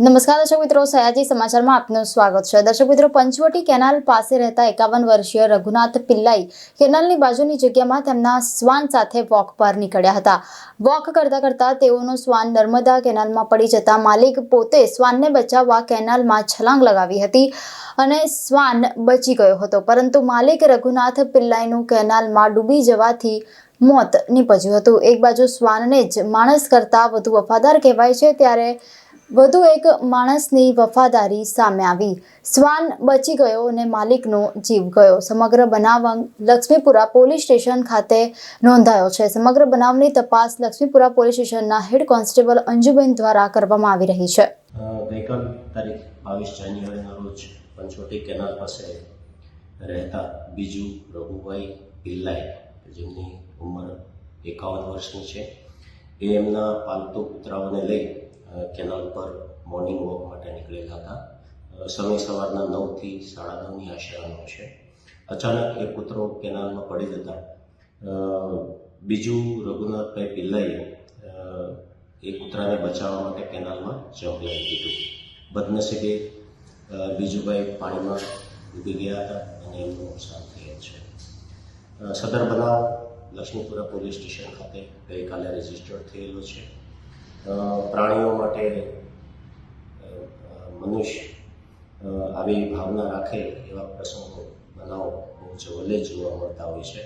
નમસ્કાર દર્શક મિત્રો, સયાજી સમાચારમાં આપનું સ્વાગત છે. દર્શક મિત્રો, પંચવટી કેનાલ પાસે રહેતા એકાવન વર્ષીય રઘુનાથ પિલ્લાઈ કેનાલની બાજુની જગ્યામાં તેમના શ્વાન સાથે વોક પર નીકળ્યા હતા. વોક કરતા કરતા તેઓનો શ્વાન નર્મદા કેનાલમાં પડી જતા માલિક પોતે શ્વાનને બચાવવા કેનાલમાં છલાંગ લગાવી હતી અને શ્વાન બચી ગયો હતો. પરંતુ માલિક રઘુનાથ પિલ્લાઈનું કેનાલમાં ડૂબી જવાથી મોત નીપજ્યું હતું. એક બાજુ શ્વાનને જ માણસ કરતાં વધુ વફાદાર કહેવાય છે, ત્યારે વધુ એક માણસની વફાદારી સામે આવી. શ્વાન બચી ગયો અને માલિકનો જીવ ગયો. સમગ્ર બનાવ લક્ષ્મીપુરા પોલીસ સ્ટેશન ખાતે નોંધાયો છે. સમગ્ર બનાવની તપાસ લક્ષ્મીપુરા પોલીસ સ્ટેશનના હેડ કોન્સ્ટેબલ અંજુબેન દ્વારા કરવામાં આવી રહી છે. ગઈકાલ તારીખ બાવીસ જાન્યુઆરીના રોજ પંચોટી કેનાલ પાસે રહેતા બીજુ રઘુભાઈ પિલ્લાઈ, જેમની ઉંમર એકાવન વર્ષની છે, એ એમના પાલતુ કૂતરાઓને લઈ કેનાલ પર મોર્નિંગ વોક માટે નીકળેલા હતા. સમય સવારના નવથી સાડા નવની આશરાનો છે. અચાનક એ કૂતરો કેનાલમાં પડી જતા. બીજું રઘુનાથભાઈ પિલ્લાઈએ એ કૂતરાને બચાવવા માટે કેનાલમાં જમ્પ લઈ દીધું. બદનસીબે બીજુભાઈ પાણીમાં ડૂબી ગયા હતા અને એમનું નુકસાન થયેલ છે. સદર બનાવ લક્ષ્મીપુરા પોલીસ સ્ટેશન ખાતે ગઈકાલે રજીસ્ટર્ડ થયેલો છે. પ્રાણીઓ માટે મનુષ્ય આવી ભાવના રાખે એવા પ્રસંગો બનાવો બહુ જવલ્લે જોવા મળતા હોય છે.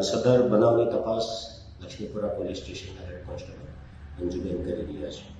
સદર બનાવની તપાસ લક્ષ્મીપુરા પોલીસ સ્ટેશનના હેડ કોન્સ્ટેબલ અંજુબેન કરી રહ્યા છે.